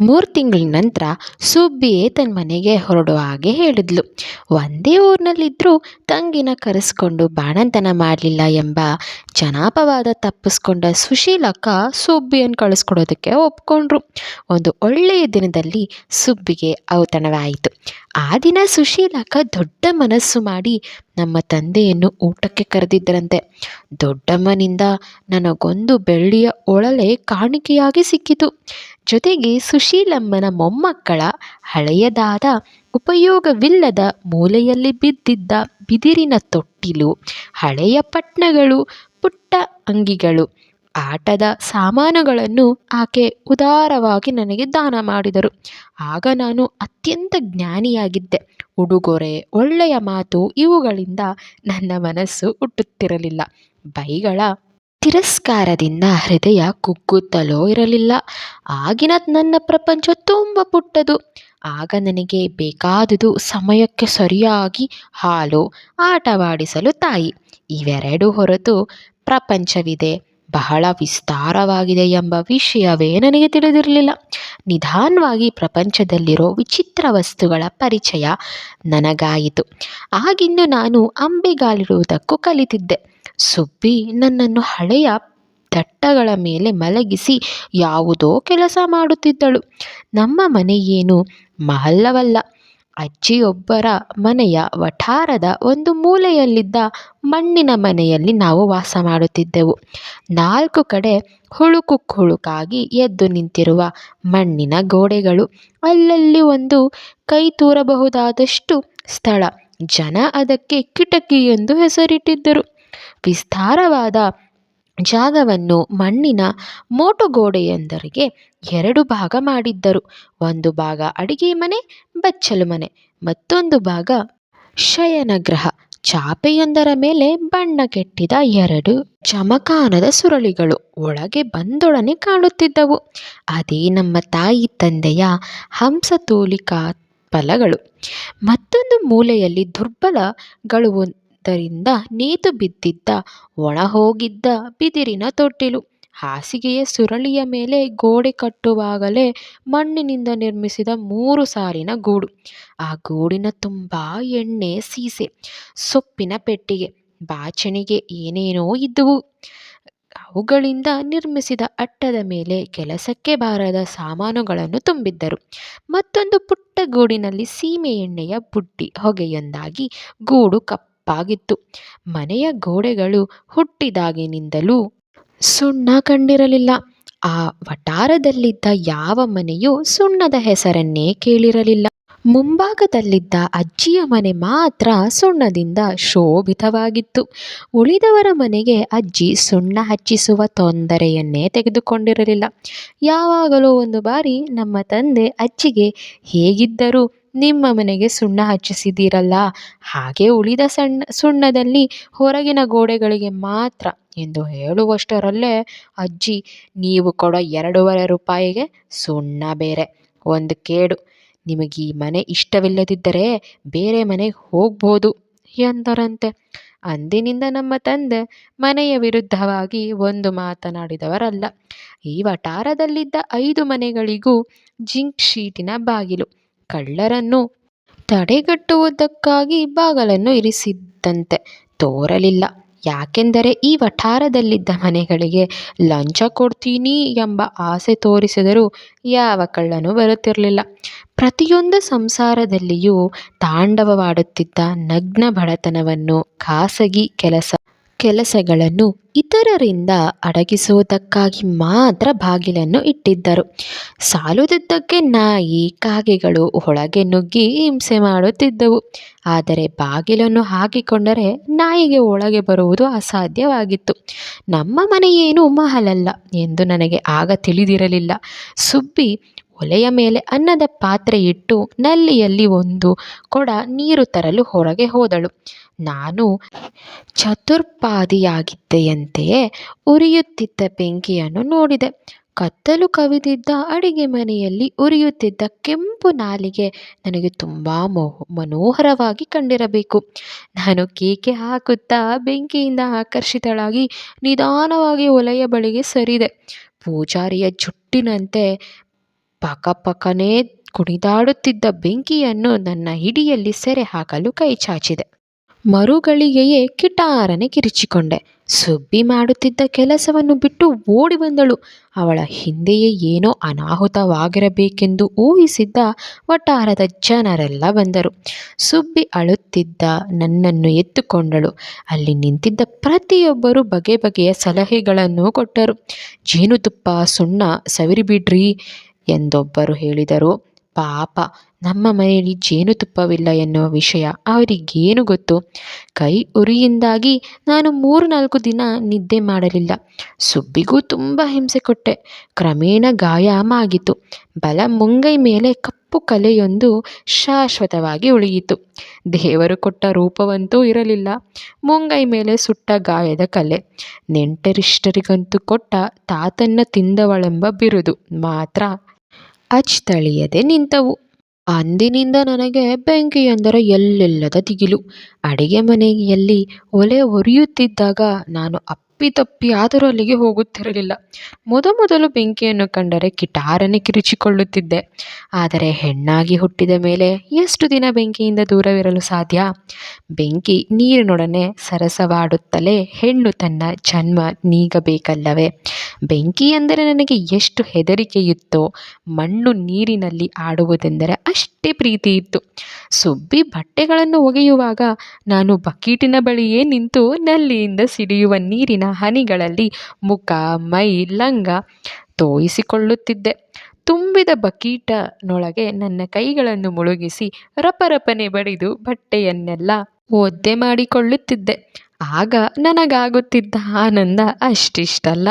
ಮೂರು ತಿಂಗಳ ನಂತರ ಸುಬ್ಬಿಯೇ ತನ್ನ ಮನೆಗೆ ಹೊರಡುವ ಹಾಗೆ ಹೇಳಿದ್ಲು. ಒಂದೇ ಊರಿನಲ್ಲಿದ್ದರೂ ತಂಗಿನ ಕರೆಸ್ಕೊಂಡು ಬಾಣಂತನ ಮಾಡಲಿಲ್ಲ ಎಂಬ ಜನಾಪವಾದ ತಪ್ಪಿಸ್ಕೊಂಡ ಸುಶೀಲಕ್ಕ ಸುಬ್ಬಿಯನ್ನು ಕಳಿಸ್ಕೊಡೋದಕ್ಕೆ ಒಪ್ಕೊಂಡ್ರು. ಒಂದು ಒಳ್ಳೆಯ ದಿನದಲ್ಲಿ ಸುಬ್ಬಿಗೆ ಔತಣವಾಯಿತು. ಆ ದಿನ ಸುಶೀಲಕ್ಕ ದೊಡ್ಡ ಮನಸ್ಸು ಮಾಡಿ ನಮ್ಮ ತಂದೆಯನ್ನು ಊಟಕ್ಕೆ ಕರೆದಿದ್ದರಂತೆ. ದೊಡ್ಡಮ್ಮನಿಂದ ನನಗೊಂದು ಬೆಳ್ಳಿಯ ಒಳಲೆ ಕಾಣಿಕೆಯಾಗಿ ಸಿಕ್ಕಿತು. ಜೊತೆಗೆ ಸುಶೀಲಮ್ಮನ ಮೊಮ್ಮಕ್ಕಳ ಹಳೆಯದಾದ ಉಪಯೋಗವಿಲ್ಲದ ಮೂಲೆಯಲ್ಲಿ ಬಿದ್ದಿದ್ದ ಬಿದಿರಿನ ತೊಟ್ಟಿಲು, ಹಳೆಯ ಪಟ್ಟಣಗಳು ಪುಟ್ಟ ಅಂಗಿಗಳು, ಆಟದ ಸಾಮಾನುಗಳನ್ನು ಆಕೆ ಉದಾರವಾಗಿ ನನಗೆ ದಾನ ಮಾಡಿದರು. ಆಗ ನಾನು ಅತ್ಯಂತ ಜ್ಞಾನಿಯಾಗಿದ್ದೆ. ಉಡುಗೊರೆ, ಒಳ್ಳೆಯ ಮಾತು ಇವುಗಳಿಂದ ನನ್ನ ಮನಸ್ಸು ಹುಟ್ಟುತ್ತಿರಲಿಲ್ಲ. ಬೈಗಳ ತಿರಸ್ಕಾರದಿಂದ ಹೃದಯ ಕುಗ್ಗುತ್ತಲೋ ಇರಲಿಲ್ಲ. ಆಗಿನ ನನ್ನ ಪ್ರಪಂಚ ತುಂಬ ಪುಟ್ಟದು. ಆಗ ನನಗೆ ಬೇಕಾದುದು ಸಮಯಕ್ಕೆ ಸರಿಯಾಗಿ ಹಾಲು ಆಟವಾಡಿಸಲು ತಾಯಿ. ಇವೆರಡು ಹೊರತು ಪ್ರಪಂಚವಿದೆ. ಬಹಳ ವಿಸ್ತಾರವಾಗಿದೆ ಎಂಬ ವಿಷಯವೇ ನನಗೆ ತಿಳಿದಿರಲಿಲ್ಲ. ನಿಧಾನವಾಗಿ ಪ್ರಪಂಚದಲ್ಲಿರೋ ವಿಚಿತ್ರ ವಸ್ತುಗಳ ಪರಿಚಯ ನನಗಾಯಿತು. ಆಗಿನ್ನು ನಾನು ಅಂಬೆಗಾಲಿಡುವುದಕ್ಕೂ ಕಲಿತಿದ್ದೆ. ಸುಬ್ಬಿ ನನ್ನನ್ನು ಹಳೆಯ ತಟ್ಟಗಳ ಮೇಲೆ ಮಲಗಿಸಿ ಯಾವುದೋ ಕೆಲಸ ಮಾಡುತ್ತಿದ್ದಳು. ನಮ್ಮ ಮನೆಯೇನು ಮಹಲ್ಲವಲ್ಲ. ಅಜ್ಜಿಯೊಬ್ಬರ ಮನೆಯ ವಠಾರದ ಒಂದು ಮೂಲೆಯಲ್ಲಿದ್ದ ಮಣ್ಣಿನ ಮನೆಯಲ್ಲಿ ನಾವು ವಾಸ ಮಾಡುತ್ತಿದ್ದೆವು. ನಾಲ್ಕು ಕಡೆ ಹುಳುಕು ಹುಳುಕಾಗಿ ಎದ್ದು ನಿಂತಿರುವ ಮಣ್ಣಿನ ಗೋಡೆಗಳು ಅಲ್ಲಲ್ಲಿ ಒಂದು ಕೈ ತೂರಬಹುದಾದಷ್ಟು ಸ್ಥಳ. ಜನ ಅದಕ್ಕೆ ಕಿಟಕಿ ಎಂದು ಹೆಸರಿಟ್ಟಿದ್ದರು. ವಿಸ್ತಾರವಾದ ಜಾಗವನ್ನು ಮಣ್ಣಿನ ಮೋಟುಗೋಡೆಯೊಂದರಿಗೆ ಎರಡು ಭಾಗ ಮಾಡಿದ್ದರು. ಒಂದು ಭಾಗ ಅಡಿಗೆ ಮನೆ, ಬಚ್ಚಲು ಮನೆ, ಮತ್ತೊಂದು ಭಾಗ ಶಯನಗೃಹ. ಚಾಪೆಯೊಂದರ ಮೇಲೆ ಬಣ್ಣ ಕೆಟ್ಟಿದ ಎರಡು ಚಮಕಾನದ ಸುರಳಿಗಳು ಒಳಗೆ ಬಂದೊಡನೆ ಕಾಣುತ್ತಿದ್ದವು. ಅದೇ ನಮ್ಮ ತಾಯಿ ತಂದೆಯ ಹಂಸತೋಲಿಕಾ ಫಲಗಳು. ಮತ್ತೊಂದು ಮೂಲೆಯಲ್ಲಿ ದುರ್ಬಲಗೊಳ್ಳುವುದರಿಂದ ನೇತು ಬಿದ್ದಿದ್ದ ಒಣಹೋಗಿದ್ದ ಬಿದಿರಿನ ತೊಟ್ಟಿಲು. ಹಾಸಿಗೆಯ ಸುರಳಿಯ ಮೇಲೆ ಗೋಡೆ ಕಟ್ಟುವಾಗಲೇ ಮಣ್ಣಿನಿಂದ ನಿರ್ಮಿಸಿದ ಮೂರು ಸಾರಿನ ಗೂಡು. ಆ ಗೂಡಿನ ತುಂಬ ಎಣ್ಣೆ ಸೀಸೆ, ಸೊಪ್ಪಿನ ಪೆಟ್ಟಿಗೆ, ಬಾಚಣಿಗೆ ಏನೇನೋ ಇದ್ದುವು. ಅವುಗಳಿಂದ ನಿರ್ಮಿಸಿದ ಅಟ್ಟದ ಮೇಲೆ ಕೆಲಸಕ್ಕೆ ಬಾರದ ಸಾಮಾನುಗಳನ್ನು ತುಂಬಿದ್ದರು. ಮತ್ತೊಂದು ಪುಟ್ಟ ಗೂಡಿನಲ್ಲಿ ಸೀಮೆ ಎಣ್ಣೆಯ ಬುಟ್ಟಿ ಹೊಗೆಯೊಂದಾಗಿ ಗೂಡು ಕಪ್ಪಾಗಿತ್ತು ಮನೆಯ ಗೋಡೆಗಳು ಹುಟ್ಟಿದಾಗಿನಿಂದಲೂ ಸುಣ್ಣ ಕಂಡಿರಲಿಲ್ಲ. ಆ ವಠಾರದಲ್ಲಿದ್ದ ಯಾವ ಮನೆಯೂ ಸುಣ್ಣದ ಹೆಸರನ್ನೇ ಕೇಳಿರಲಿಲ್ಲ. ಮುಂಭಾಗದಲ್ಲಿದ್ದ ಅಜ್ಜಿಯ ಮನೆ ಮಾತ್ರ ಸುಣ್ಣದಿಂದ ಶೋಭಿತವಾಗಿತ್ತು. ಉಳಿದವರ ಮನೆಗೆ ಅಜ್ಜಿ ಸುಣ್ಣ ಹಚ್ಚಿಸುವ ತೊಂದರೆಯನ್ನೇ ತೆಗೆದುಕೊಂಡಿರಲಿಲ್ಲ. ಯಾವಾಗಲೋ ಒಂದು ಬಾರಿ ನಮ್ಮ ತಂದೆ ಅಜ್ಜಿಗೆ, ಹೇಗಿದ್ದರೂ? ನಿಮ್ಮ ಮನೆಗೆ ಸುಣ್ಣ ಹಚ್ಚಿಸಿದ್ದೀರಲ್ಲ? ಹಾಗೆ ಉಳಿದ ಸಣ್ಣ ಸುಣ್ಣದಲ್ಲಿ ಹೊರಗಿನ ಗೋಡೆಗಳಿಗೆ ಮಾತ್ರ ಎಂದು ಹೇಳುವಷ್ಟರಲ್ಲೇ, ಅಜ್ಜಿ, ನೀವು ಕೊಡೋ ಎರಡೂವರೆ ರೂಪಾಯಿಗೆ ಸುಣ್ಣ ಬೇರೆ. ಒಂದು ಕೇಡು. ನಿಮಗೆ ಈ ಮನೆ ಇಷ್ಟವಿಲ್ಲದಿದ್ದರೆ ಬೇರೆ ಮನೆಗೆ ಹೋಗ್ಬೋದು ಎಂದರಂತೆ. ಅಂದಿನಿಂದ ನಮ್ಮ ತಂದೆ ಮನೆಯ ವಿರುದ್ಧವಾಗಿ ಒಂದು ಮಾತನಾಡಿದವರಲ್ಲ, ಈ ವಠಾರದಲ್ಲಿದ್ದ ಐದು ಮನೆಗಳಿಗೂ ಜಿಂಕ್ ಶೀಟಿನ ಬಾಗಿಲು. ಕಳ್ಳರನ್ನು ತಡೆಗಟ್ಟುವುದಕ್ಕಾಗಿ ಬಾಗಲನ್ನು ಇರಿಸಿದ್ದಂತೆ ತೋರಲಿಲ್ಲ. ಯಾಕೆಂದರೆ ಈ ವಠಾರದಲ್ಲಿದ್ದ ಮನೆಗಳಿಗೆ ಲಂಚ ಕೊಡ್ತೀನಿ ಎಂಬ ಆಸೆ ತೋರಿಸಿದರೂ ಯಾವ ಕಳ್ಳನೂ ಬರುತ್ತಿರಲಿಲ್ಲ. ಪ್ರತಿಯೊಂದು ಸಂಸಾರದಲ್ಲಿಯೂ ತಾಂಡವವಾಡುತ್ತಿದ್ದ ನಗ್ನ ಬಡತನವನ್ನು ಖಾಸಗಿ ಕೆಲಸ ಕೆಲಸಗಳನ್ನು ಇತರರಿಂದ ಅಡಗಿಸುವುದಕ್ಕಾಗಿ ಮಾತ್ರ ಬಾಗಿಲನ್ನು ಇಟ್ಟಿದ್ದರು. ಸಾಲುದಿದ್ದಕ್ಕೆ ನಾಯಿ ಕಾಗೆಗಳು ಒಳಗೆ ನುಗ್ಗಿ ಹಿಂಸೆ ಮಾಡುತ್ತಿದ್ದವು. ಆದರೆ ಬಾಗಿಲನ್ನು ಹಾಕಿಕೊಂಡರೆ ನಾಯಿಗೆ ಒಳಗೆ ಬರುವುದು ಅಸಾಧ್ಯವಾಗಿತ್ತು. ನಮ್ಮ ಮನೆಯೇನು ಮಹಲಲ್ಲ ಎಂದು ನನಗೆ ಆಗ ತಿಳಿದಿರಲಿಲ್ಲ. ಸುಬ್ಬಿ ಒಲೆಯ ಮೇಲೆ ಅನ್ನದ ಪಾತ್ರೆ ಇಟ್ಟು ನಲ್ಲಿಯಲ್ಲಿ ಒಂದು ಕೊಡ ನೀರು ತರಲು ಹೊರಗೆ ಹೋದಳು. ನಾನು ಚತುರ್ಪಾದಿಯಾಗಿದ್ದೆಯಂತೆಯೇ ಉರಿಯುತ್ತಿದ್ದ ಬೆಂಕಿಯನ್ನು ನೋಡಿದೆ. ಕತ್ತಲು ಕವಿದಿದ್ದ ಅಡಿಗೆ ಮನೆಯಲ್ಲಿ ಉರಿಯುತ್ತಿದ್ದ ಕೆಂಪು ನಾಲಿಗೆ ನನಗೆ ತುಂಬ ಮೋಹ ಮನೋಹರವಾಗಿ ಕಂಡಿರಬೇಕು. ನಾನು ಕೇಕೆ ಹಾಕುತ್ತಾ ಬೆಂಕಿಯಿಂದ ಆಕರ್ಷಿತಳಾಗಿ ನಿಧಾನವಾಗಿ ಒಲೆಯ ಬಳಿಗೆ ಸರಿದೆ. ಪೂಜಾರಿಯ ಜುಟ್ಟಿನಂತೆ ಪಕಪಕನೆ ಕುಣಿದಾಡುತ್ತಿದ್ದ ಬೆಂಕಿಯನ್ನು ನನ್ನ ಹಿಡಿಯಲ್ಲಿ ಸೆರೆ ಹಾಕಲು ಕೈ ಚಾಚಿದೆ. ಮರುಗಳಿಗೆಯೇ ಕಿಟಾರನೆ ಕಿರಿಚಿಕೊಂಡೆ. ಸುಬ್ಬಿ ಮಾಡುತ್ತಿದ್ದ ಕೆಲಸವನ್ನು ಬಿಟ್ಟು ಓಡಿ ಬಂದಳು. ಅವಳ ಹಿಂದೆಯೇ ಏನೋ ಅನಾಹುತವಾಗಿರಬೇಕೆಂದು ಊಹಿಸಿದ್ದ ವಠಾರದ ಜನರೆಲ್ಲ ಬಂದರು. ಸುಬ್ಬಿ ಅಳುತ್ತಿದ್ದ ನನ್ನನ್ನು ಎತ್ತುಕೊಂಡಳು. ಅಲ್ಲಿ ನಿಂತಿದ್ದ ಪ್ರತಿಯೊಬ್ಬರು ಬಗೆ ಬಗೆಯ ಸಲಹೆಗಳನ್ನು ಕೊಟ್ಟರು. ಜೇನುತುಪ್ಪ, ಸುಣ್ಣ ಸವಿರಿಬಿಡ್ರಿ ಎಂದೊಬ್ಬರು ಹೇಳಿದರು, ಪಾಪ, ನಮ್ಮ ಮನೆಯಲ್ಲಿ ಜೇನುತುಪ್ಪವಿಲ್ಲ ಎನ್ನುವ ವಿಷಯ ಅವರಿಗೇನು ಗೊತ್ತು? ಕೈ ಉರಿಯಿಂದಾಗಿ ನಾನು ಮೂರು ನಾಲ್ಕು ದಿನ ನಿದ್ದೆ ಮಾಡಲಿಲ್ಲ. ಸುಬ್ಬಿಗೂ ತುಂಬ ಹಿಂಸೆ ಕೊಟ್ಟೆ. ಕ್ರಮೇಣ ಗಾಯ ಮಾಗಿತು ಬಲ ಮುಂಗೈ ಮೇಲೆ ಕಪ್ಪು ಕಲೆಯೊಂದು ಶಾಶ್ವತವಾಗಿ ಉಳಿಯಿತು. ದೇವರು ಕೊಟ್ಟ ರೂಪವಂತೂ ಇರಲಿಲ್ಲ. ಮುಂಗೈ ಮೇಲೆ ಸುಟ್ಟ ಗಾಯದ ಕಲೆ. ನೆಂಟರಿಷ್ಟರಿಗಂತೂ ಕೊಟ್ಟ ತಾತನ್ನ ತಿಂದವಳೆಂಬ ಬಿರುದು ಮಾತ್ರ ಅಚ್ಚಳಿಯದೆ ನಿಂತವು. ಅಂದಿನಿಂದ ನನಗೆ ಬೆಂಕಿಯೆಂದರೆ ಎಲ್ಲೆಲ್ಲದ ದಿಗಿಲು. ಅಡಿಗೆ ಮನೆಯಲ್ಲಿ ಒಲೆ ಒರಿಯುತ್ತಿದ್ದಾಗ ನಾನು ಅಪ್ಪಿತಪ್ಪಿಯಾದರೂ ಅಲ್ಲಿಗೆ ಹೋಗುತ್ತಿರಲಿಲ್ಲ. ಮೊದಮೊದಲು ಬೆಂಕಿಯನ್ನು ಕಂಡರೆ ಕಿಟಾರನೆ ಕಿರಿಚಿಕೊಳ್ಳುತ್ತಿದ್ದೆ. ಆದರೆ ಹೆಣ್ಣಾಗಿ ಹುಟ್ಟಿದ ಮೇಲೆ ಎಷ್ಟು ದಿನ ಬೆಂಕಿಯಿಂದ ದೂರವಿರಲು ಸಾಧ್ಯ? ಬೆಂಕಿ ನೀರಿನೊಡನೆ ಸರಸವಾಡುತ್ತಲೇ ಹೆಣ್ಣು ತನ್ನ ಜನ್ಮ ನೀಗಬೇಕಲ್ಲವೇ? ಬೆಂಕಿ ಎಂದರೆ ನನಗೆ ಎಷ್ಟು ಹೆದರಿಕೆಯಿತ್ತೋ, ಮಣ್ಣು ನೀರಿನಲ್ಲಿ ಆಡುವುದೆಂದರೆ ಅಷ್ಟೇ ಪ್ರೀತಿ ಇತ್ತು ಸುಬ್ಬಿ ಬಟ್ಟೆಗಳನ್ನು ಒಗೆಯುವಾಗ ನಾನು ಬಕೀಟಿನ ಬಳಿಯೇ ನಿಂತು ನಲ್ಲಿಯಿಂದ ಸಿಡಿಯುವ ನೀರಿನ ಹನಿಗಳಲ್ಲಿ ಮುಖ, ಮೈ, ಲಂಗ ತೋಯಿಸಿಕೊಳ್ಳುತ್ತಿದ್ದೆ. ತುಂಬಿದ ಬಕೀಟನೊಳಗೆ ನನ್ನ ಕೈಗಳನ್ನು ಮುಳುಗಿಸಿ ರಪರಪನೆ ಬಡಿದು ಬಟ್ಟೆಯನ್ನೆಲ್ಲ ಒದ್ದೆ ಮಾಡಿಕೊಳ್ಳುತ್ತಿದ್ದೆ. ಆಗ ನನಗಾಗುತ್ತಿದ್ದ ಆನಂದ ಅಷ್ಟಿಷ್ಟಲ್ಲ.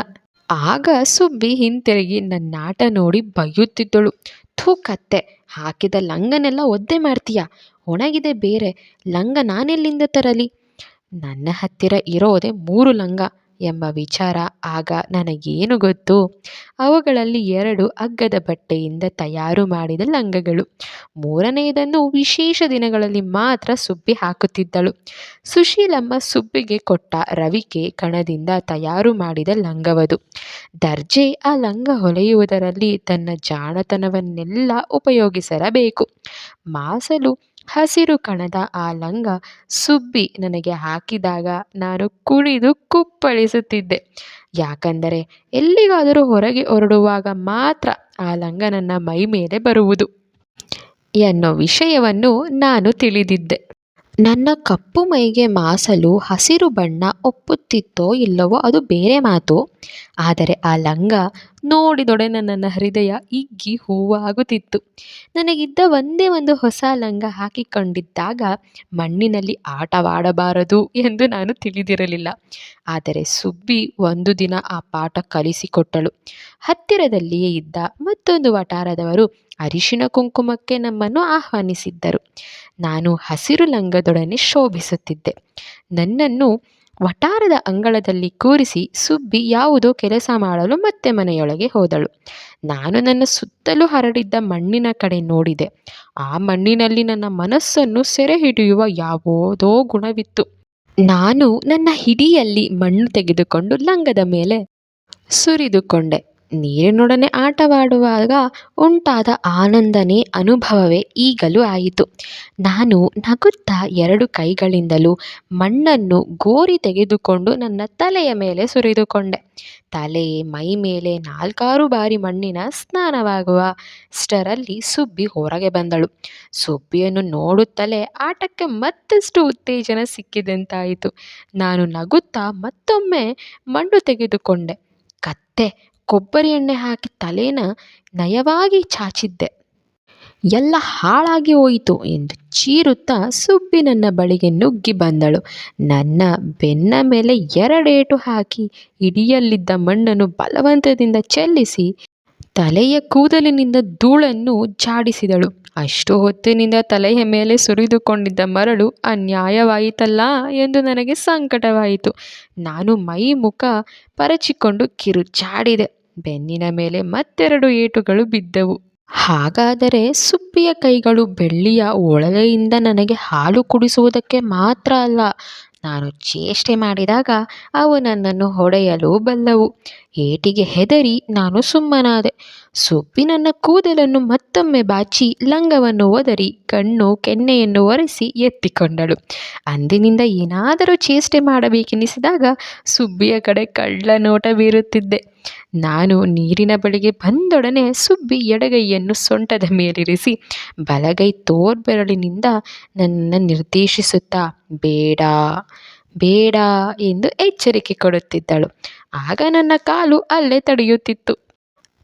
ಆಗ ಸುಬ್ಬಿ ಹಿಂತಿರುಗಿ ನನ್ನ ಆಟ ನೋಡಿ ಬೈಯುತ್ತಿದ್ದಳು. ಥೂ ಕತ್ತೆ, ಹಾಕಿದ ಲಂಗನೆಲ್ಲ ಒದ್ದೆ ಮಾಡ್ತೀಯ? ಒಣಗಿದೆ ಬೇರೆ, ಲಂಗ ನಾನೆಲ್ಲಿಂದ ತರಲಿ? ನನ್ನ ಹತ್ತಿರ ಇರೋದೇ ಮೂರು ಲಂಗ. ಎಂಬ ವಿಚಾರ ಆಗ ನನಗೇನು ಗೊತ್ತು? ಅವುಗಳಲ್ಲಿ ಎರಡು ಅಗ್ಗದ ಬಟ್ಟೆಯಿಂದ ತಯಾರು ಮಾಡಿದ ಲಂಗಗಳು. ಮೂರನೆಯದನ್ನು ವಿಶೇಷ ದಿನಗಳಲ್ಲಿ ಮಾತ್ರ ಸುಬ್ಬಿ ಹಾಕುತ್ತಿದ್ದಳು. ಸುಶೀಲಮ್ಮ ಸುಬ್ಬಿಗೆ ಕೊಟ್ಟ ರವಿಕೆ ಕಣದಿಂದ ತಯಾರು ಮಾಡಿದ ಲಂಗವದು. ದರ್ಜೆ ಆ ಲಂಗ ಹೊಲೆಯುವುದರಲ್ಲಿ ತನ್ನ ಜಾಣತನವನ್ನೆಲ್ಲ ಉಪಯೋಗಿಸಿರಬೇಕು. ಮಾಸಲು ಹಸಿರು ಕಣದ ಆ ಲಂಗ ಸುಬ್ಬಿ ನನಗೆ ಹಾಕಿದಾಗ ನಾನು ಕುಣಿದು ಕುಪ್ಪಳಿಸುತ್ತಿದ್ದೆ. ಯಾಕಂದರೆ ಎಲ್ಲಿಗಾದರೂ ಹೊರಗೆ ಹೊರಡುವಾಗ ಮಾತ್ರ ಆ ಲಂಗ ನನ್ನ ಮೈ ಮೇಲೆ ಬರುವುದು ಎನ್ನೋ ವಿಷಯವನ್ನು ನಾನು ತಿಳಿದಿದ್ದೆ. ನನ್ನ ಕಪ್ಪು ಮೈಗೆ ಮಾಸಲು ಹಸಿರು ಬಣ್ಣ ಒಪ್ಪುತ್ತಿತ್ತೋ ಇಲ್ಲವೋ ಅದು ಬೇರೆ ಮಾತು. ಆದರೆ ಆ ಲಂಗ ನೋಡಿದೊಡನೆ ನನ್ನ ಹೃದಯ ಇಗ್ಗಿ ಹೂವಾಗುತ್ತಿತ್ತು. ನನಗಿದ್ದ ಒಂದೇ ಒಂದು ಹೊಸ ಲಂಗ ಹಾಕಿಕೊಂಡಿದ್ದಾಗ ಮಣ್ಣಿನಲ್ಲಿ ಆಟವಾಡಬಾರದು ಎಂದು ನಾನು ತಿಳಿದಿರಲಿಲ್ಲ. ಆದರೆ ಸುಬ್ಬಿ ಒಂದು ದಿನ ಆ ಪಾಠ ಕಲಿಸಿಕೊಟ್ಟಳು. ಹತ್ತಿರದಲ್ಲಿಯೇ ಇದ್ದ ಮತ್ತೊಂದು ವಠಾರದವರು ಅರಿಶಿಣ ಕುಂಕುಮಕ್ಕೆ ನಮ್ಮನ್ನು ಆಹ್ವಾನಿಸಿದ್ದರು. ನಾನು ಹಸಿರು ಲಂಗದೊಡನೆ ಶೋಭಿಸುತ್ತಿದ್ದೆ. ನನ್ನನ್ನು ವಠಾರದ ಅಂಗಳದಲ್ಲಿ ಕೂರಿಸಿ ಸುಬ್ಬಿ ಯಾವುದೋ ಕೆಲಸ ಮಾಡಲು ಮತ್ತೆ ಮನೆಯೊಳಗೆ ಹೋದಳು. ನಾನು ನನ್ನ ಸುತ್ತಲೂ ಹರಡಿದ್ದ ಮಣ್ಣಿನ ಕಡೆ ನೋಡಿದೆ. ಆ ಮಣ್ಣಿನಲ್ಲಿ ನನ್ನ ಮನಸ್ಸನ್ನು ಸೆರೆ ಹಿಡಿಯುವ ಯಾವುದೋ ಗುಣವಿತ್ತು. ನಾನು ನನ್ನ ಹಿಡಿಯಲ್ಲಿ ಮಣ್ಣು ತೆಗೆದುಕೊಂಡು ಲಂಗದ ಮೇಲೆ ಸುರಿದುಕೊಂಡೆ. ನೀರಿನೊಡನೆ ಆಟವಾಡುವಾಗ ಉಂಟಾದ ಆನಂದನೇ ಅನುಭವವೇ ಈಗಲೂ ಆಯಿತು. ನಾನು ನಗುತ್ತಾ ಎರಡು ಕೈಗಳಿಂದಲೂ ಮಣ್ಣನ್ನು ಗೋರಿ ತೆಗೆದುಕೊಂಡು ನನ್ನ ತಲೆಯ ಮೇಲೆ ಸುರಿದುಕೊಂಡೆ. ತಲೆ ಮೈ ಮೇಲೆ ನಾಲ್ಕಾರು ಬಾರಿ ಮಣ್ಣಿನ ಸ್ನಾನವಾಗುವ ಸ್ನಾನವಾಗುವಷ್ಟರಲ್ಲಿ ಸುಬ್ಬಿ ಹೊರಗೆ ಬಂದಳು. ಸುಬ್ಬಿಯನ್ನು ನೋಡುತ್ತಲೇ ಆಟಕ್ಕೆ ಮತ್ತಷ್ಟು ಉತ್ತೇಜನ ಸಿಕ್ಕಿದಂತಾಯಿತು. ನಾನು ನಗುತ್ತಾ ಮತ್ತೊಮ್ಮೆ ಮಣ್ಣು ತೆಗೆದುಕೊಂಡೆ. ಕತ್ತೆ ಕೊಬ್ಬರಿ ಎಣ್ಣೆ ಹಾಕಿ ತಲೆನ ನಯವಾಗಿ ಚಾಚಿದ್ದೆ. ಎಲ್ಲ ಹಾಳಾಗಿ ಹೋಯಿತು ಎಂದು ಚೀರುತ್ತಾ ಸುಬ್ಬಿ ನನ್ನ ಬಳಿಗೆ ನುಗ್ಗಿ ಬಂದಳು. ನನ್ನ ಬೆನ್ನ ಮೇಲೆ ಎರಡೇಟು ಹಾಕಿ ಇಡಿಯಲ್ಲಿದ್ದ ಮಣ್ಣನ್ನು ಬಲವಂತದಿಂದ ಚೆಲ್ಲಿಸಿ ತಲೆಯ ಕೂದಲಿನಿಂದ ಧೂಳನ್ನು ಜಾಡಿಸಿದಳು ಅಷ್ಟು ಹೊತ್ತಿನಿಂದ ತಲೆಯ ಮೇಲೆ ಸುರಿದುಕೊಂಡಿದ್ದ ಮರಳು ಅನ್ಯಾಯವಾಯಿತಲ್ಲ ಎಂದು ನನಗೆ ಸಂಕಟವಾಯಿತು. ನಾನು ಮೈ ಮುಖ ಪರಚಿಕೊಂಡು ಕಿರುಚಾಡಿದೆ. ಬೆನ್ನಿನ ಮೇಲೆ ಮತ್ತೆರಡು ಏಟುಗಳು ಬಿದ್ದವು. ಹಾಗಾದರೆ ಸುಬ್ಬಿಯ ಕೈಗಳು ಬೆಳ್ಳಿಯ ಒಳಗೆಯಿಂದ ನನಗೆ ಹಾಲು ಕುಡಿಸುವುದಕ್ಕೆ ಮಾತ್ರ ಅಲ್ಲ, ನಾನು ಚೇಷ್ಟೆ ಮಾಡಿದಾಗ ಅವು ನನ್ನನ್ನು ಹೊಡೆಯಲು ಬಲ್ಲವು. ಏಟಿಗೆ ಹೆದರಿ ನಾನು ಸುಮ್ಮನಾದೆ. ಸುಬ್ಬಿ ನನ್ನ ಕೂದಲನ್ನು ಮತ್ತೊಮ್ಮೆ ಬಾಚಿ ಲಂಗವನ್ನು ಒದರಿ ಕಣ್ಣು ಕೆನ್ನೆಯನ್ನು ಒರೆಸಿ ಎತ್ತಿಕೊಂಡಳು. ಅಂದಿನಿಂದ ಏನಾದರೂ ಚೇಷ್ಟೆ ಮಾಡಬೇಕೆನಿಸಿದಾಗ ಸುಬ್ಬಿಯ ಕಡೆ ಕಳ್ಳ ನೋಟ ಬೀರುತ್ತಿದ್ದೆ. ನಾನು ನೀರಿನ ಬಳಿಗೆ ಬಂದೊಡನೆ ಸುಬ್ಬಿ ಎಡಗೈಯನ್ನು ಸೊಂಟದ ಮೇಲಿರಿಸಿ ಬಲಗೈ ತೋರ್ಬೆರಳಿನಿಂದ ನನ್ನ ನಿರ್ದೇಶಿಸುತ್ತಾ, ಬೇಡ ಬೇಡ ಎಂದು ಎಚ್ಚರಿಕೆ ಕೊಡುತ್ತಿದ್ದಳು. ಆಗ ನನ್ನ ಕಾಲು ಅಲ್ಲೇ ತಡೆಯುತ್ತಿತ್ತು.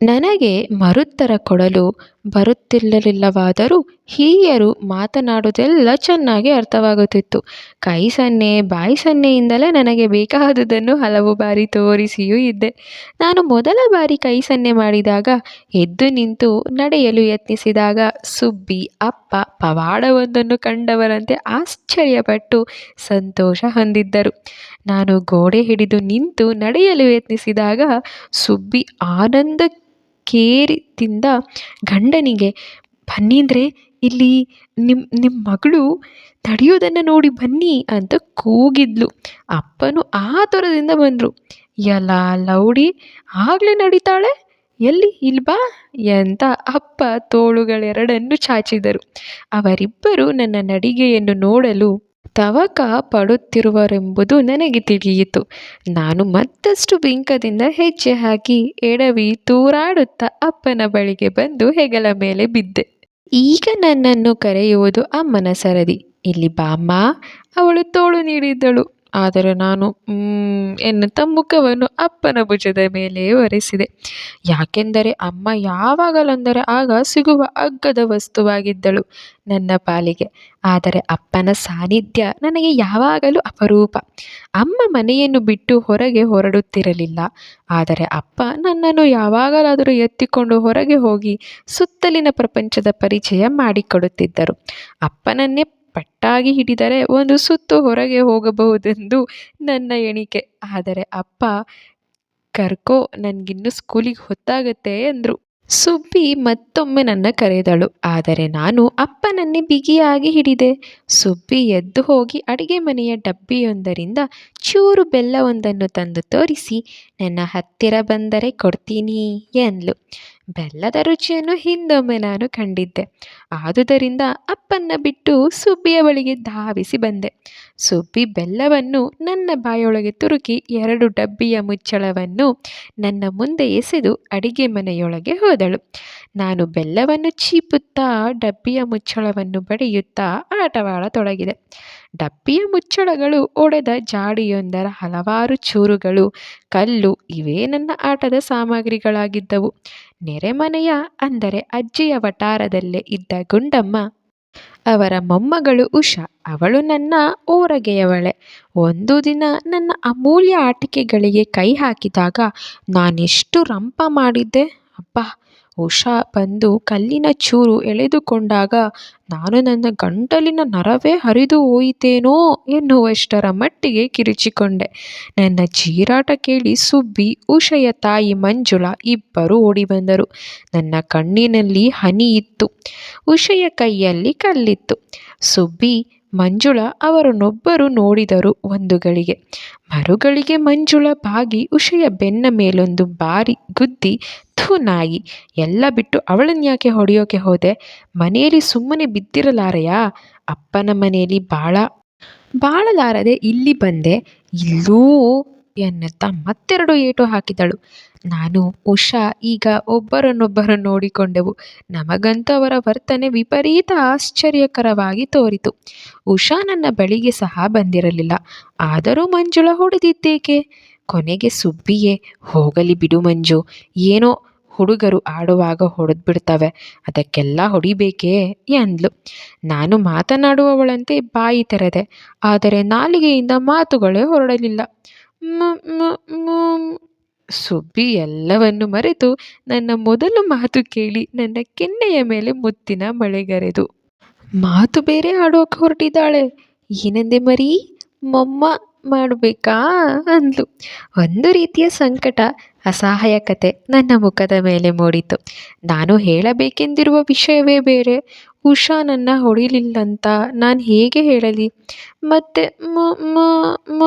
ನನಗೆ ಮರುತ್ತರ ಕೊಡಲು ಬರುತ್ತಿರಲಿಲ್ಲವಾದರೂ ಹಿರಿಯರು ಮಾತನಾಡುವುದೆಲ್ಲ ಚೆನ್ನಾಗಿ ಅರ್ಥವಾಗುತ್ತಿತ್ತು. ಕೈ ಸನ್ನೆ ಬಾಯಿ ಸನ್ನೆಯಿಂದಲೇ ನನಗೆ ಬೇಕಾದುದನ್ನು ಹಲವು ಬಾರಿ ತೋರಿಸಿಯೂ ಇದ್ದೆ. ನಾನು ಮೊದಲ ಬಾರಿ ಕೈ ಸನ್ನೆ ಮಾಡಿದಾಗ, ಎದ್ದು ನಿಂತು ನಡೆಯಲು ಯತ್ನಿಸಿದಾಗ ಸುಬ್ಬಿ, ಅಪ್ಪ, ಪವಾಡವೊಂದನ್ನು ಕಂಡವರಂತೆ ಆಶ್ಚರ್ಯಪಟ್ಟು ಸಂತೋಷ ಹೊಂದಿದ್ದರು. ನಾನು ಗೋಡೆ ಹಿಡಿದು ನಿಂತು ನಡೆಯಲು ಯತ್ನಿಸಿದಾಗ ಸುಬ್ಬಿ ಆನಂದ ಕೇರಿದಿಂದ ಗಂಡನಿಗೆ, ಬನ್ನಿಂದ್ರೆ ಇಲ್ಲಿ ನಿಮ್ಮ ನಿಮ್ಮ ಮಗಳು ತಡೆಯೋದನ್ನು ನೋಡಿ ಬನ್ನಿ ಅಂತ ಕೂಗಿದ್ಲು. ಅಪ್ಪನು ಆತುರದಿಂದ ಬಂದರು. ಎಲ್ಲ ಲೌಡಿ, ಆಗಲೇ ನಡೀತಾಳೆ? ಎಲ್ಲಿ? ಇಲ್ಲಿ ಬಾ ಎಂತ ಅಪ್ಪ ತೋಳುಗಳೆರಡನ್ನು ಚಾಚಿದರು. ಅವರಿಬ್ಬರು ನನ್ನ ನಡಿಗೆಯನ್ನು ನೋಡಲು ತವಕ ಪಡುತ್ತಿರುವರೆಂಬುದು ನನಗೆ ತಿಳಿಯಿತು. ನಾನು ಮತ್ತಷ್ಟು ಬಿಂಕದಿಂದ ಹೆಜ್ಜೆ ಹಾಕಿ ಎಡವಿ ತೂರಾಡುತ್ತಾ ಅಪ್ಪನ ಬಳಿಗೆ ಬಂದು ಹೆಗಲ ಮೇಲೆ ಬಿದ್ದೆ. ಈಗ ನನ್ನನ್ನು ಕರೆಯುವುದು ಅಮ್ಮನ ಸರದಿ. ಇಲ್ಲಿ ಬಾಮ್ಮ, ಅವಳು ತೋಳು ನೀಡಿದ್ದಳು. ಆದರೆ ನಾನು ಎನ್ನುತ್ತಾ ಮುಖವನ್ನು ಅಪ್ಪನ ಭುಜದ ಮೇಲೆ ಒರೆಸಿದೆ. ಯಾಕೆಂದರೆ ಅಮ್ಮ ಯಾವಾಗಲೆಂದರೆ ಆಗ ಸಿಗುವ ಅಗ್ಗದ ವಸ್ತುವಾಗಿದ್ದಳು ನನ್ನ ಪಾಲಿಗೆ. ಆದರೆ ಅಪ್ಪನ ಸಾನ್ನಿಧ್ಯ ನನಗೆ ಯಾವಾಗಲೂ ಅಪರೂಪ. ಅಮ್ಮ ಮನೆಯನ್ನು ಬಿಟ್ಟು ಹೊರಗೆ ಹೊರಡುತ್ತಿರಲಿಲ್ಲ. ಆದರೆ ಅಪ್ಪ ನನ್ನನ್ನು ಯಾವಾಗಲಾದರೂ ಎತ್ತಿಕೊಂಡು ಹೊರಗೆ ಹೋಗಿ ಸುತ್ತಲಿನ ಪ್ರಪಂಚದ ಪರಿಚಯ ಮಾಡಿಕೊಡುತ್ತಿದ್ದರು. ಅಪ್ಪನನ್ನೇ ಪಟ್ಟಾಗಿ ಹಿಡಿದರೆ ಒಂದು ಸುತ್ತು ಹೊರಗೆ ಹೋಗಬಹುದೆಂದು ನನ್ನ ಎಣಿಕೆ. ಆದರೆ ಅಪ್ಪ, ಕರ್ಕೋ, ನನಗಿನ್ನು ಸ್ಕೂಲಿಗೆ ಹೊತ್ತಾಗತ್ತೆ ಎಂದರು ಸುಬ್ಬಿ ಮತ್ತೊಮ್ಮೆ ನನ್ನ ಕರೆದಳು. ಆದರೆ ನಾನು ಅಪ್ಪನನ್ನೇ ಬಿಗಿಯಾಗಿ ಹಿಡಿದೆ. ಸುಬ್ಬಿ ಎದ್ದು ಹೋಗಿ ಅಡಿಗೆ ಮನೆಯ ಡಬ್ಬಿಯೊಂದರಿಂದ ಚೂರು ಬೆಲ್ಲವೊಂದನ್ನು ತಂದು ತೋರಿಸಿ, ನನ್ನ ಹತ್ತಿರ ಬಂದರೆ ಕೊಡ್ತೀನಿ ಎಂದ್ಲು. ಬೆಲ್ಲದ ರುಚಿಯನ್ನು ಹಿಂದೊಮ್ಮೆ ನಾನು ಕಂಡಿದ್ದೆ. ಆದುದರಿಂದ ಅಪ್ಪನ್ನ ಬಿಟ್ಟು ಸುಬ್ಬಿಯ ಬಳಿಗೆ ಧಾವಿಸಿ ಬಂದೆ. ಸುಬ್ಬಿ ಬೆಲ್ಲವನ್ನು ನನ್ನ ಬಾಯೊಳಗೆ ತುರುಕಿ ಎರಡು ಡಬ್ಬಿಯ ಮುಚ್ಚಳವನ್ನು ನನ್ನ ಮುಂದೆ ಎಸೆದು ಅಡಿಗೆ ಮನೆಯೊಳಗೆ ಹೋದಳು. ನಾನು ಬೆಲ್ಲವನ್ನು ಚೀಪುತ್ತಾ ಡಬ್ಬಿಯ ಮುಚ್ಚಳವನ್ನು ಬಡಿಯುತ್ತಾ ಆಟವಾಡತೊಡಗಿದೆ ಡಬ್ಬಿಯ ಮುಚ್ಚಳಗಳು ಒಡೆದ ಜಾಡಿಯೊಂದರ ಹಲವಾರು ಚೂರುಗಳು, ಕಲ್ಲು, ಇವೇ ನನ್ನ ಆಟದ ಸಾಮಗ್ರಿಗಳಾಗಿದ್ದವು. ನೆರೆಮನೆಯ ಅಂದರೆ ಅಜ್ಜಿಯ ವಟಾರದಲ್ಲೇ ಇದ್ದ ಗುಂಡಮ್ಮ, ಅವರ ಮೊಮ್ಮಗಳು ಉಷಾ, ಅವಳು ನನ್ನ ಓರಗೆಯವಳೆ ಒಂದು ದಿನ ನನ್ನ ಅಮೂಲ್ಯ ಆಟಿಕೆಗಳಿಗೆ ಕೈ ಹಾಕಿದಾಗ ನಾನೆಷ್ಟು ರಂಪ ಮಾಡಿದ್ದೆ. ಅಬ್ಬಾ ಉಷಾ ಬಂದು ಕಲ್ಲಿನ ಚೂರು ಎಳೆದುಕೊಂಡಾಗ, ನಾನು ನನ್ನ ಗಂಟಲಿನ ನರವೇ ಹರಿದು ಹೋಯಿತೇನೋ ಎನ್ನುವಷ್ಟರ ಮಟ್ಟಿಗೆ ಕಿರುಚಿಕೊಂಡೆ. ನನ್ನ ಚೀರಾಟ ಕೇಳಿ ಸುಬ್ಬಿ, ಉಷೆಯ ತಾಯಿ ಮಂಜುಳಾ ಇಬ್ಬರು ಓಡಿಬಂದರು. ನನ್ನ ಕಣ್ಣಿನಲ್ಲಿ ಹನಿ ಇತ್ತು. ಉಷೆಯ ಕೈಯಲ್ಲಿ ಕಲ್ಲಿತ್ತು. ಸುಬ್ಬಿ ಮಂಜುಳ ಅವರನ್ನೊಬ್ಬರು ನೋಡಿದರು ಒಂದು ಗಳಿಗೆ ಮರುಗಳಿಗೆ ಮಂಜುಳ ಬಾಗಿ ಉಷೆಯ ಬೆನ್ನ ಮೇಲೊಂದು ಬಾರಿ ಗುದ್ದಿ, ಥು ನಾಯಿ, ಎಲ್ಲ ಬಿಟ್ಟು ಅವಳನ್ಯಾಕೆ ಹೊಡೆಯೋಕೆ ಹೋದೆ? ಮನೆಯಲ್ಲಿ ಸುಮ್ಮನೆ ಬಿದ್ದಿರಲಾರೆಯಾ? ಅಪ್ಪನ ಮನೆಯಲ್ಲಿ ಬಾಳ, ಬಾಳಲಾರದೆ ಇಲ್ಲಿ ಬಂದೆ. ಇಲ್ಲೂ ಎನ್ನುತ್ತಾ ಮತ್ತೆರಡು ಏಟು ಹಾಕಿದಳು. ನಾನು, ಉಷಾ, ಈಗ ಒಬ್ಬರನ್ನೊಬ್ಬರು ನೋಡಿಕೊಂಡೆವು. ನಮಗಂತೂ ಅವರ ವರ್ತನೆ ವಿಪರೀತ ಆಶ್ಚರ್ಯಕರವಾಗಿ ತೋರಿತು. ಉಷಾ ನನ್ನ ಬಳಿಗೆ ಸಹ ಬಂದಿರಲಿಲ್ಲ. ಆದರೂ ಮಂಜುಳ ಹೊಡೆದಿದ್ದೇಕೆ? ಕೊನೆಗೆ ಸುಬ್ಬಿಯೇ, ಹೋಗಲಿ ಬಿಡು ಮಂಜು. ಏನೋ ಹುಡುಗರು ಆಡುವಾಗ ಹೊಡೆದ್ಬಿಡ್ತವೆ. ಅದಕ್ಕೆಲ್ಲ ಹೊಡಿಬೇಕೇ ಎಂದ್ಲು. ನಾನು ಮಾತನಾಡುವವಳಂತೆ ಬಾಯಿ ತೆರೆದೆ. ಆದರೆ ನಾಲಿಗೆಯಿಂದ ಮಾತುಗಳೇ ಹೊರಡಲಿಲ್ಲ. ಸುಬ್ಬಿ ಎಲ್ಲವನ್ನು ಮರೆತು ನನ್ನ ಮೊದಲು ಮಾತು ಕೇಳಿ ನನ್ನ ಕೆನ್ನೆಯ ಮೇಲೆ ಮುತ್ತಿನ ಮಳೆಗರೆದು ಮಾತು ಬೇರೆ ಆಡೋಕೆ ಹೊರಟಿದ್ದಾಳೆ. ಏನಂದೆ ಮರಿ? ಮೊಮ್ಮ ಮಾಡಬೇಕಾ? ಅಂದ್ಲು. ಒಂದು ರೀತಿಯ ಸಂಕಟ ಅಸಹಾಯಕತೆ ನನ್ನ ಮುಖದ ಮೇಲೆ ಮೂಡಿತು. ನಾನು ಹೇಳಬೇಕೆಂದಿರುವ ವಿಷಯವೇ ಬೇರೆ. ಉಷಾ ನನ್ನ ಹೊಡಿಲಿಲ್ಲಂತ ನಾನು ಹೇಗೆ ಹೇಳಲಿ? ಮತ್ತೆ ಮ ಮ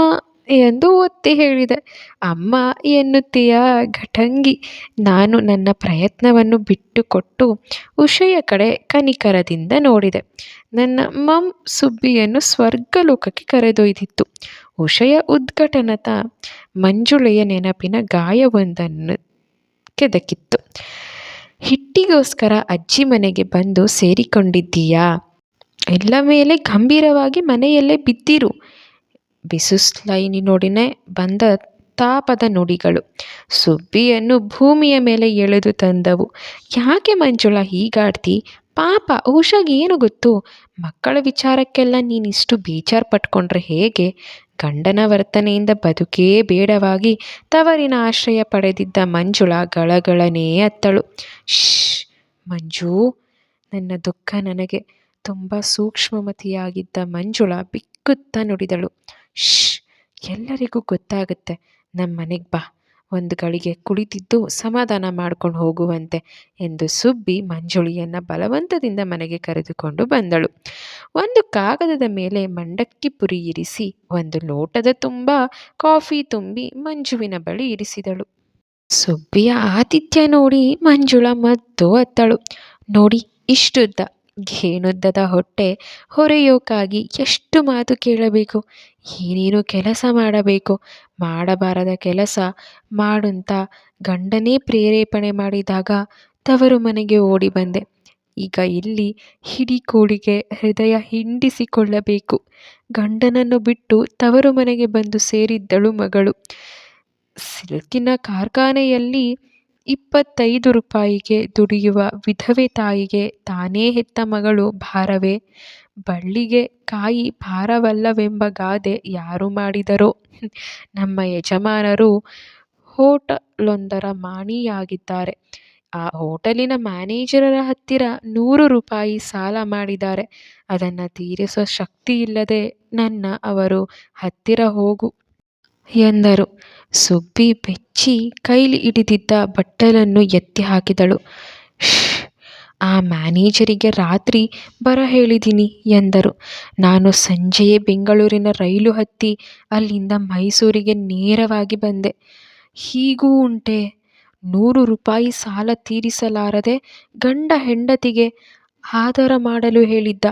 ಎಂದು ಒತ್ತಿ ಹೇಳಿದೆ. ಅಮ್ಮ, ಎನ್ನುತ್ತೀಯ ಘಟಂಗಿ, ನಾನು ನನ್ನ ಪ್ರಯತ್ನವನ್ನು ಬಿಟ್ಟುಕೊಟ್ಟು ಉಷೆಯ ಕಡೆ ಕನಿಕರದಿಂದ ನೋಡಿದೆ. ನನ್ನ ಮಮ್ ಸುಬ್ಬಿಯನ್ನು ಸ್ವರ್ಗಲೋಕಕ್ಕೆ ಕರೆದೊಯ್ದಿತ್ತು. ಉಷೆಯ ಉದ್ಘಟನತ ಮಂಜುಳೆಯ ನೆನಪಿನ ಗಾಯವೊಂದನ್ನು ಕೆದಕಿತ್ತು ಹಿಟ್ಟಿಗೋಸ್ಕರ ಅಜ್ಜಿ ಮನೆಗೆ ಬಂದು ಸೇರಿಕೊಂಡಿದ್ದೀಯಾ? ಎಲ್ಲ ಮೇಲೆ ಗಂಭೀರವಾಗಿ ಮನೆಯಲ್ಲೇ ಬಿದ್ದಿರು. ಬಿಸುಸ್ಲೈನಿನೊಡನೆ ಬಂದ ತಾಪದ ನುಡಿಗಳು. ಸುಬ್ಬಿಯನ್ನು ಭೂಮಿಯ ಮೇಲೆ ಎಳೆದು ತಂದವು. ಯಾಕೆ ಮಂಜುಳ ಹೀಗಾಡ್ತಿ? ಪಾಪ ಉಷಾಗೆ ಏನು ಗೊತ್ತು? ಮಕ್ಕಳ ವಿಚಾರಕ್ಕೆಲ್ಲ ನೀನಿಷ್ಟು ಬೇಜಾರು ಪಟ್ಕೊಂಡ್ರೆ ಹೇಗೆ? ಗಂಡನ ವರ್ತನೆಯಿಂದ ಬದುಕೇ ಬೇಡವಾಗಿ ತವರಿನ ಆಶ್ರಯ ಪಡೆದಿದ್ದ ಮಂಜುಳ ಗಳಗಳನೇ ಅತ್ತಳು. ಶ್ ಮಂಜು, ನನ್ನ ದುಃಖ ನನಗೆ ತುಂಬ ಸೂಕ್ಷ್ಮಮತಿಯಾಗಿದ್ದ ಮಂಜುಳ ಮಂಜುಳಾ ಬಿಕ್ಕುತ್ತಾ ನುಡಿದಳು. ಶ್ ಎಲ್ಲರಿಗೂ ಗೊತ್ತಾಗುತ್ತೆ. ನಮ್ಮ ಮನೆಗೆ ಬಾ. ಒಂದು ಗಳಿಗೆ ಕುಳಿತಿದ್ದು ಸಮಾಧಾನ ಮಾಡ್ಕೊಂಡು ಹೋಗುವಂತೆ ಎಂದು ಸುಬ್ಬಿ ಮಂಜುಳಿಯನ್ನು ಬಲವಂತದಿಂದ ಮನೆಗೆ ಕರೆದುಕೊಂಡು ಬಂದಳು. ಒಂದು ಕಾಗದದ ಮೇಲೆ ಮಂಡಕ್ಕಿ ಪುರಿ ಇರಿಸಿ, ಒಂದು ಲೋಟದ ತುಂಬ ಕಾಫಿ ತುಂಬಿ ಮಂಜುವಿನ ಬಳಿ ಇರಿಸಿದಳು. ಸುಬ್ಬಿಯ ಆತಿಥ್ಯ ನೋಡಿ ಮಂಜುಳಾ ಮತ್ತು ಅತ್ತಳು. ನೋಡಿ, ಇಷ್ಟುದ್ದ. ಏನುದ್ದದ ಹೊಟ್ಟೆ ಹೊರೆಯೋಕಾಗಿ ಎಷ್ಟು ಮಾತು ಕೇಳಬೇಕು? ಏನೇನು ಕೆಲಸ ಮಾಡಬೇಕು? ಮಾಡಬಾರದ ಕೆಲಸ ಮಾಡುಂತ ಗಂಡನೇ ಪ್ರೇರೇಪಣೆ ಮಾಡಿದಾಗ ತವರು ಮನೆಗೆ ಓಡಿ ಬಂದೆ. ಈಗ ಇಲ್ಲಿ ಹಿಡಿಕೋಡಿಗೆ ಹೃದಯ ಹಿಂಡಿಸಿಕೊಳ್ಳಬೇಕು. ಗಂಡನನ್ನು ಬಿಟ್ಟು ತವರು ಮನೆಗೆ ಬಂದು ಸೇರಿದ್ದಳು ಮಗಳು. ಸಿಲ್ಕಿನ ಕಾರ್ಖಾನೆಯಲ್ಲಿ ಇಪ್ಪತ್ತೈದು ರೂಪಾಯಿಗೆ ದುಡಿಯುವ ವಿಧವೆ ತಾಯಿಗೆ ತಾನೇ ಹೆತ್ತ ಮಗಳು ಭಾರವೇ. ಬಳ್ಳಿಗೆ ಕಾಯಿ ಭಾರವಲ್ಲವೆಂಬ ಗಾದೆ ಯಾರು ಮಾಡಿದರೋ? ನಮ್ಮ ಯಜಮಾನರು ಹೋಟಲೊಂದರ ಮಾಣಿಯಾಗಿದ್ದಾರೆ. ಆ ಹೋಟಲಿನ ಮ್ಯಾನೇಜರರ ಹತ್ತಿರ ನೂರು ರೂಪಾಯಿ ಸಾಲ ಮಾಡಿದ್ದಾರೆ. ಅದನ್ನು ತೀರಿಸೋ ಶಕ್ತಿ ಇಲ್ಲದೆ ನನ್ನ ಅವರು ಹತ್ತಿರ ಹೋಗು. ಎಂದರು. ಸುಬ್ಬಿ ಬೆಚ್ಚಿ ಕೈಲಿ ಹಿಡಿದಿದ್ದ ಬಟ್ಟಲನ್ನು ಎತ್ತಿ ಹಾಕಿದಳು. ಆ ಮ್ಯಾನೇಜರಿಗೆ ರಾತ್ರಿ ಬರ ಹೇಳಿದ್ದೀನಿ ಎಂದರು. ನಾನು ಸಂಜೆಯೇ ಬೆಂಗಳೂರಿನ ರೈಲು ಹತ್ತಿ ಅಲ್ಲಿಂದ ಮೈಸೂರಿಗೆ ನೇರವಾಗಿ ಬಂದೆ. ಹೀಗೂ ಉಂಟೆ. ನೂರು ರೂಪಾಯಿ ಸಾಲ ತೀರಿಸಲಾರದೆ ಗಂಡ ಹೆಂಡತಿಗೆ ಆಧಾರ ಮಾಡಲು ಹೇಳಿದ್ದ.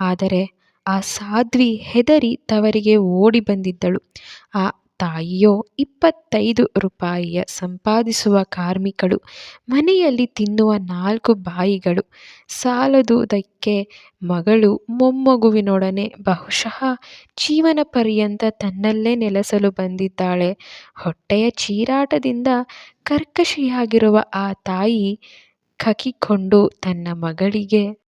ಆದರೆ ಆ ಸಾಧ್ವಿ ಹೆದರಿ ತವರಿಗೆ ಓಡಿ ಬಂದಿದ್ದಳು. ಆ ತಾಯಿಯೋ ಇಪ್ಪತ್ತೈದು ರೂಪಾಯಿಯ ಸಂಪಾದಿಸುವ ಕಾರ್ಮಿಕಳು, ಮನೆಯಲ್ಲಿ ತಿನ್ನುವ ನಾಲ್ಕು ಬಾಯಿಗಳು, ಸಾಲದುದಕ್ಕೆ ಮಗಳು ಮೊಮ್ಮಗುವಿನೊಡನೆ ಬಹುಶಃ ಜೀವನ ಪರ್ಯಂತ ತನ್ನಲ್ಲೇ ನೆಲೆಸಲು ಬಂದಿದ್ದಾಳೆ. ಹೊಟ್ಟೆಯ ಚೀರಾಟದಿಂದ ಕರ್ಕಶಿಯಾಗಿರುವ ಆ ತಾಯಿ ಕಕಿಕೊಂಡು ತನ್ನ ಮಗಳಿಗೆ